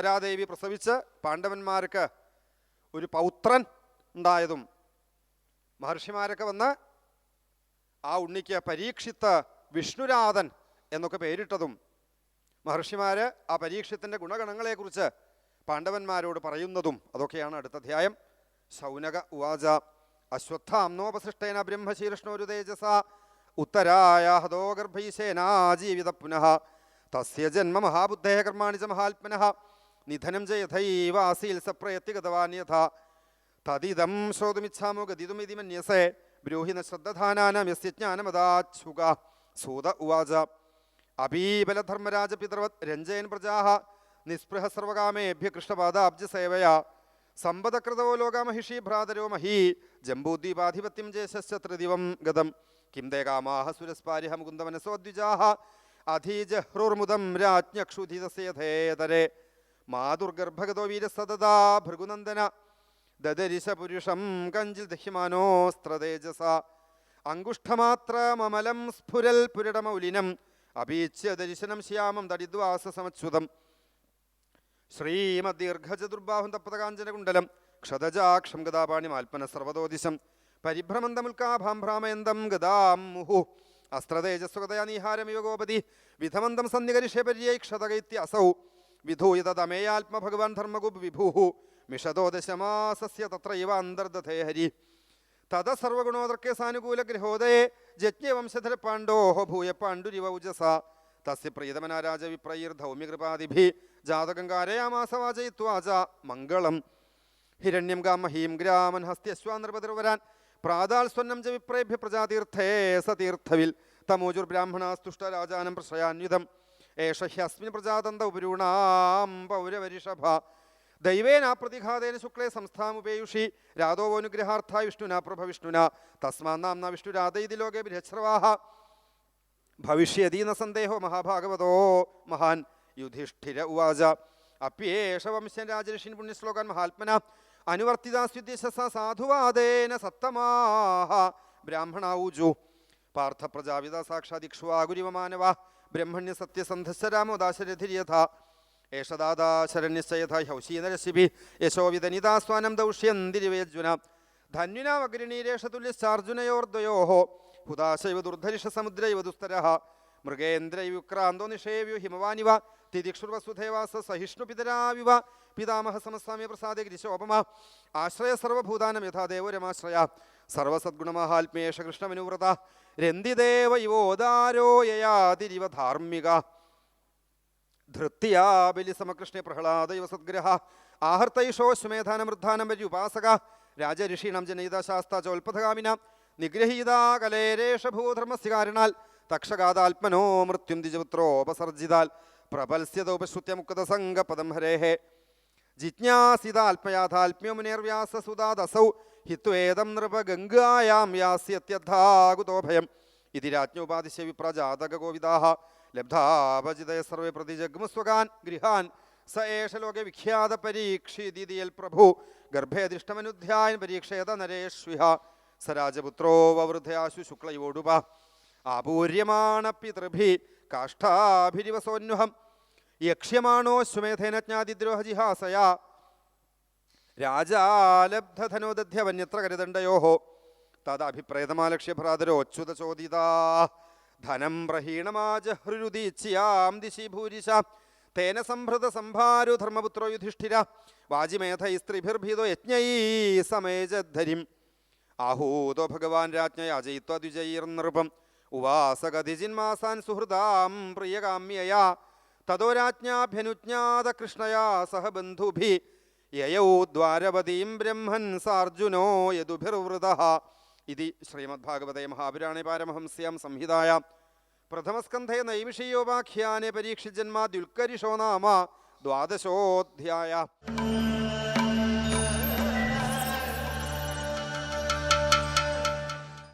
ഉത്തരാദേവി പ്രസവിച്ച് പാണ്ഡവന്മാർക്ക് ഒരു പൗത്രൻ ഉണ്ടായതും മഹർഷിമാരൊക്കെ വന്ന് ആ ഉണ്ണിക്ക് പരീക്ഷിത്ത് വിഷ്ണുരാധൻ എന്നൊക്കെ പേരിട്ടതും മഹർഷിമാർ ആ പരീക്ഷത്തിന്റെ ഗുണഗണങ്ങളെക്കുറിച്ച് പാണ്ഡവന്മാരോട് പറയുന്നതും അതൊക്കെയാണ് അടുത്ത അധ്യായം. ശൗനക ഉവാച അശ്വത്ഥാംനോപസൃഷ്ടേന ബ്രഹ്മശീർഷ്ണോരു തേജസ ഉത്തരായ ഹതോ ഗർഭൈശേനാ ജീവിത പുനഃ തസ്യ ജന്മ മഹാബുദ്ധേ കർമാണി ച മഹാത്മനഃ നിധനം ച യഥൈവ ആസീൽ സപ്രയത്തി ഗതവാൻ യഥാ തദിദം ശ്രോതുമിച്ഛാമോ ഗതിതുമിതി മന്യസേ. ബ്രൂഹിന ശ്രദ്ധധാനാനാം യസ്യ ജ്ഞാനമദാച്ഛുക. സൂത ഉവാച. അബീബലധർമ്മരാജ പിതൃവത് രഞ്ജയൻ പ്രജാഹ. നിസ്പൃഹ സർവകാമേഭ്യ കൃഷ്ണപാദാബ്ജസേവയാ സമ്പദകൃതവോ ലോകാമഹിഷി ഭ്രാതരോ മഹീ. ജംബൂദ്വീപാധിപത്യം ജേശശ്ച ത്രിദിവം ഗതം. കിം തേ കാമാഹ സുരസ്പാരിഹ മുകുന്ദമനസോദ്വിജാഹ അധീജഹ്രുർമുദം രാജ്ഞക്ഷുധിതസേധേതരെ മാതുർഗർഭഗതോ വീരസതദാ ഭൃഗുനന്ദന ദദരിശ പുരുഷം കഞ്ചിൽ ദഹ്യമാനോസ്ത്രതേജസ അങ്കുഷ്ഠമാത്രമമലം സ്ഫുരൽ പുരടമൗലിനം അപീച്യ ദരിശനം ശ്യാമം തടിദ്വാസ സമച്യുതം. ശ്രീമദ്ദീർഘചതുർബാഹും തപ്പതകാഞ്ചനകുണ്ടലം ക്ഷതജാക്ഷം ഗതാപാണിമാൽപ്പന സർവതോദിശം പരിഭ്രമന്തമുൽക്കാഭാംഭ്രാമയന്തം ഗതാം മുഹു അസ്ത്രതേജസ്വഗതയാ നീഹാരമിവ ഗോപതി വിധമന്തം സന്നികരിഷേ പര്യൈ ക്ഷതകൈത്യ അസൗ വിധൂയ തമേയാത്മ ഭഗവാൻ ധർമ്മഗുപ് വിഭൂഹു മിഷതോ ദശമാസസ്യ തത്ര ഇവ അന്തർദധേ ഹരി. തത സർവഗുണോദർക്കെ സാനുകൂല സാനുകൂലഗ്രഹോദയെ ജജ്ഞവംശധര പാണ്ഡോഹ ഭൂയ പാണ്ഡുരിവ ഉജസ തസ്യ പ്രീതമനാ രാജവിപ്രൈർധൗമ്യകൃപാദിഭി ജാതകം കാരയാമാസവാചയിത്വാച മംഗളം. ഹിരണ്യം ഗാം മഹീം ഗ്രാമൻ ഹസ്ത്യശ്വാനൃപതിർവരാൻ പ്രാതാൽ സ്വന്നം ജ വിപ്രേഭ്യ പ്രജാതീർത്ഥേ സതീർത്ഥവിൽ. തമോജുർബ്രാഹ്മണാസ്തുഷ്ടരാജാനം പ്രശയാന്യുതം ഏഷ ഹ്യസ്മിൻ പ്രജാതന്ത ഉപരൂണാം പൗരവരിഷഭ. ദൈവേനാപ്രതിഘാതേന ശുക്ലേ സംസ്ഥാമുപേയുഷി രാധോവനുഗ്രഹാർത്ഥ വിഷ്ണുന പ്രഭ വിഷ്ണുന. തസ്മാ വിഷ്ണു രാധയിതി ലോകേ ബൃഹശ്രവാഹ ഭവിഷ്യതീന സന്ദേഹോ മഹാഭാഗവതോ മഹാൻ യുധിഷ്ഠിര ഉവാച. അപ്യേഷ വംശൻ രാജഋഷിൻ പുണ്യശ്ലോകാൻ മഹാത്മന. അനുവർത്തിതാസ്യുദ്ദേശസ സാധുവാദേന സത്തമാഹ. ബ്രാഹ്മണ പാർത്ഥ പാർത്ഥപ്രജാവിത സാക്ഷാദിക്ഷ്വാഗുരിവ മാനവ ബ്രഹ്മണ്യ സത്യസന്ധസ്യ രാമോദാശരഥിര്യഥ ഏഷദാദാശരണ്യശയഥ ഹൗശീനരശിഭി യശോവിതനിതാസ്വാനം വിതനിതാസ്വാനം ദൗഷ്യന്തിരിവേജ്വന ധന്യുനാമഗ്രണീരേഷ തുല്യശ്ചാർജുനയോർദ്വയോ ഹുദാശൈവ ദുർധരിഷ സമുദ്രൈവ ദുസ്തര മൃഗേന്ദ്രയുക്രാന്തോ നിഷേവ്യു ഹിമവാനിവ തിദിക്ഷുർവസുധേവാസ സഹിഷ്ണുപിതരാവിവ പിതാമഹ സമസ്വാമി പ്രസാദ ഗിരിശോപമ ആശ്രയ സർവഭൂതാനം യഥാ ദേവരമാശ്രയ സർവസദ്ഗുണമഹാത്മേഷ കൃഷ്ണമനുവ്രത രന്തിദേവ യുവോദാരോ യയാതിരിവ ധാർമ്മിക. ധൃത്യാ സമകൃഷ്ണ പ്രഹ്ലാദ യുവ സദ്ഗ്രഹ. ആഹർത്തൈഷോ ശ്വമേധാനമൃദ്ധാനം വരി ഉപാസക. രാജഋഷീണം ജനയിതാശാസ്ത ചോൽപഥകാമിന. നിഗ്രഹീതാ കലേരേഷഭൂധർമ്മസ്യ കാരണാൽ. തക്ഷകാതാത്മനോ മൃത്യും ദ്വിജപുത്രോപസർജിതാൽ പ്രപൽസ്യതോപശ്രുത്യ മുക്തസംഗപദം ഹരേഹേ. ജിജ്ഞാസിതാൽപയാഥാത്മ്യോ മുനേർവ്യാസസുതാദസൗ ഹിത്വേദം നൃപഗംഗായാം ഗംഗായാം ഭയം ഇതി രാജ്ഞോപാദിശ്യ വിപ്രജാതകോവിദാഹ ലബ്ധാപജിതയ സർവേ പ്രതിജഗ്മുസ്വകാൻ ഗൃഹാൻ. സ ഏഷ ലോകെ വിഖ്യാത പരീക്ഷിതിയൽ പ്രഭു. ഗർഭേദിഷ്ടമനുധ്യായൻ പരീക്ഷേത നരേഷ്വിഹ. സ രാജപുത്രോ വവൃദ്ധയാശു ശുക്ലയോടുപ. ആപൂര്യമാണ പിതൃഭി. കാഷ്ഠാഭിരിവസോന്വഹം യക്ഷ്യമാണോ ശ്വമേധേന ജ്ഞാതിദ്രോഹജിഹാസയാ രാജാലബ്ധധനോദധ്യ വന്യത്ര കരുദണ്ഡയോ തദഭിപ്രേതമാലക്ഷ്യ ഭ്രാതരോ അച്യുത ചോദിതാ ധനം പ്രഹീണമാജഹൃരുദീച്യാം ദിശി ഭൂരിശ. തേന സംഭൃത സംഭാരു ധർമ്മപുത്രോ യുധിഷ്ഠിര. വാജിമേധൈ സ്ത്രീഭിർഭീതോ യജ്ഞൈ സമേജദ്ധരിം. ആഹൂതോ ഭഗവാൻ രാജ്ഞയാജയിത്വ ദ്വിജൈർനൃപം. ഉവാസകതിജിന്മാസാൻ സുഹൃദാം പ്രിയകാമ്യയാ. തതോ രാജ്ഞാഭ്യനുജ്ഞാത കൃഷ്ണയാ സഹ ബന്ധുഭി. യയൗ ദ്വാരവതീം ബ്രഹ്മൻ സാർജുനോ യദുഭിർവൃത. ഇതി ശ്രീമദ്ഭാഗവതേ മഹാപുരാണേ പാരമഹംസ്യാം സംഹിതായ. പ്രഥമസ്കന്ധേ നൈമിഷീയോപാഖ്യാനെ പരീക്ഷിജന്മാദ്യുൽക്കരിഷോ നാമ ദ്വാദശോധ്യായ.